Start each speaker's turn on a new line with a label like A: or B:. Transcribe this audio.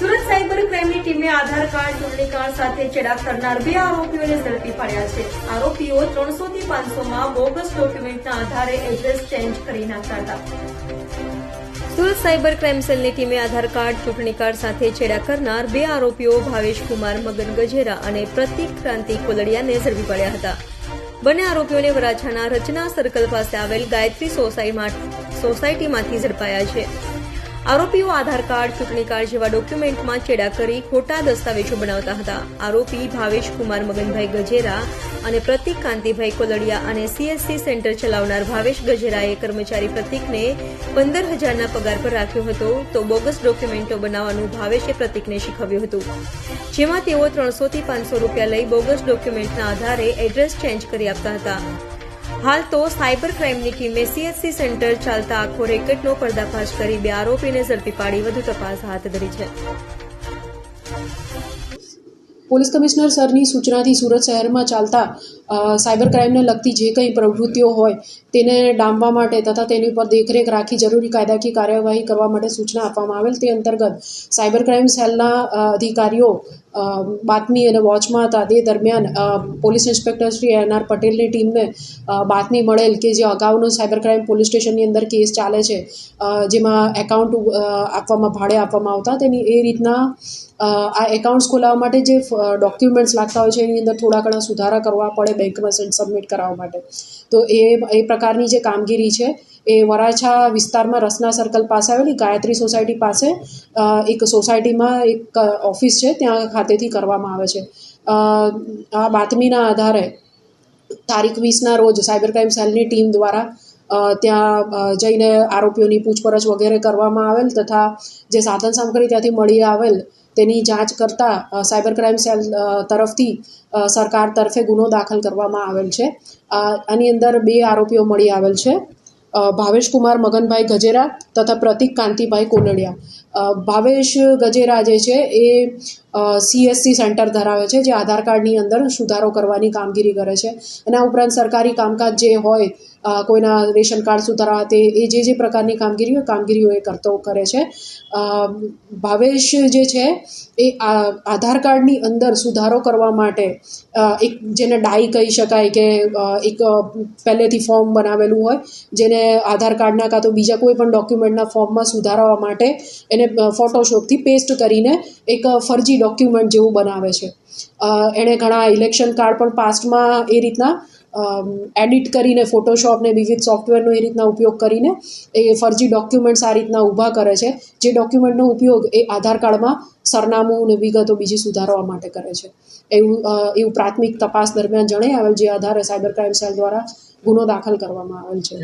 A: Surat cyber ક્રાઇમની ટીમે આધાર card ચૂંટણી card સાથે ચેડા કરનાર બે આરોપીઓને ઝડપી પાડ્યા છે. આરોપીઓ ત્રણસો થી પાંચસોમાં બોગસ ડોક્યુમેન્ટના આધારે એડ્રેસ ચેન્જ કરી નાખતા હતા. સુરત સાયબર ક્રાઇમ સેલની ટીમે આધાર કાર્ડ, ચૂંટણી કાર્ડ સાથે છેડા કરનાર બે આરોપીઓ ભાવેશ કુમાર, મગન ગજેરા અને પ્રતિક ક્રાંતિ કોલડિયાને ઝડપી પડ્યા હતા. બંને આરોપીઓને વરાછાના રચના સર્કલ પાસે આવેલ ગાયત્રી સોસાયટીમાંથી ઝડપાયા છે. આરોપીઓ આધાર કાર્ડ, ચૂંટણી કાર્ડ જેવા ડોક્યુમેન્ટમાં ચેડા કરી ખોટા દસ્તાવેજો બનાવતા હતા. આરોપી ભાવેશ કુમાર મગનભાઈ ગજેરા અને પ્રતિક કાંતિભાઈ કોલડિયા અને સીએસસી સેન્ટર ચલાવનાર ભાવેશ ગજેરાએ કર્મચારી પ્રતિકને પંદર હજારના પગાર પર રાખ્યો હતો. તો બોગસ ડોક્યુમેન્ટો બનાવવાનું ભાવેશે પ્રતિકને શીખવ્યું હતું. જેમાં તેઓ ત્રણસોથી પાંચસો રૂપિયા લઈ બોગસ ડોક્યુમેન્ટના આધારે એડ્રેસ ચેન્જ કરી આપતા હતા. હાલ તો સાયબર ક્રાઇમની ટીમે સીએચસી સેન્ટર ચાલતા આખો રેકેટનો પર્દાફાશ કરી બે આરોપીને ઝડપી પાડી વધુ તપાસ હાથ ધરી છે.
B: પોલીસ કમિશનર સરની સૂચનાથી સુરત શહેરમાં ચાલતા સાયબર ક્રાઇમને લગતી જે કંઈ પ્રવૃત્તિઓ હોય તેને ડામવા માટે તથા તેની ઉપર દેખરેખ રાખી જરૂરી કાયદાકીય કાર્યવાહી કરવા માટે સૂચના આપવામાં આવેલ. તે અંતર્ગત સાયબર ક્રાઇમ સેલના અધિકારીઓ બાતમી અને વોચમાં હતા. તે દરમિયાન police inspector Shri N R પટેલની ટીમને બાતમી મળેલ કે જે અગાઉનો સાયબર ક્રાઇમ પોલીસ સ્ટેશનની અંદર કેસ ચાલે છે જેમાં એકાઉન્ટ આપવામાં, ભાડે આપવામાં આવતા. તેની એ રીતના આ એકાઉન્ટ્સ ખોલાવવા માટે જે ડોક્યુમેન્ટ્સ લાગતા હોય છે, એની અંદર થોડા ઘણા સુધારા કરવા પડે બેંકમાં સબમિટ કરાવવા માટે. તો એ એ પ્રકારની જે કામગીરી છે, એ વરાછા વિસ્તારમાં રસના સર્કલ પાસે આવેલી ગાયત્રી સોસાયટી પાસે એક સોસાયટીમાં એક ઓફિસ છે, ત્યાં ખાતેથી કરવામાં આવે છે. આ બાતમીના આધારે તારીખ વીસના રોજ સાયબર ક્રાઇમ સેલની ટીમ દ્વારા ત્યાં જઈને આરોપીઓની પૂછપરછ વગેરે કરવામાં આવેલ તથા જે સાધન સામગ્રી ત્યાંથી મળી આવેલ તેની જાંચ કરતા સાયબર ક્રાઇમ સેલ તરફથી સરકાર તરફે ગુનો દાખલ કરવામાં આવેલ છે. આની અંદર બે આરોપીઓ મળી આવેલ છે. ભાવેશકુમાર ભાવેશ કુમાર મગનભાઈ ગજેરા તથા પ્રતિક કાંતિભાઈ કોલડિયા ભાવેશ ગજેરા જે છે એ સીએસસી સેન્ટર ધરાવે છે, જે આધાર કાર્ડની અંદર સુધારો કરવાની કામગીરી કરે છે. એના ઉપરાંત સરકારી કામકાજ જે હોય કોઈના રેશન કાર્ડ સુધારવા તે, એ જે જે પ્રકારની કામગીરી હોય કામગીરીઓ એ કરતો, કરે છે. ભાવેશ જે છે એ આધાર કાર્ડની અંદર સુધારો કરવા માટે એક જેને ડાઈ કહી શકાય કે એક પહેલેથી ફોર્મ બનાવેલું હોય, જેને આધાર કાર્ડના કાં તો બીજા કોઈ પણ ડોક્યુમેન્ટના ફોર્મમાં સુધારવા માટે એને ફોટોશોપથી પેસ્ટ કરીને એક ફરજી ડોક્યુમેન્ટ જેવું બનાવે છે. એણે ઘણા ઇલેક્શન કાર્ડ પણ પાસ્ટમાં એ રીતના એડિટ કરીને ફોટોશોપ ને વિવિધ સોફ્ટવેરનો એ રીતના ઉપયોગ કરીને એ ફરજી ડોક્યુમેન્ટ્સ આ રીતના ઊભા કરે છે. જે ડોક્યુમેન્ટનો ઉપયોગ એ આધાર કાર્ડમાં સરનામું અને વિગતો બીજી સુધારવા માટે કરે છે. એવું એવું પ્રાથમિક તપાસ દરમિયાન જણાઈ આવેલ જે આધારે સાયબર ક્રાઇમ સેલ દ્વારા ગુનો દાખલ કરવામાં આવેલ છે.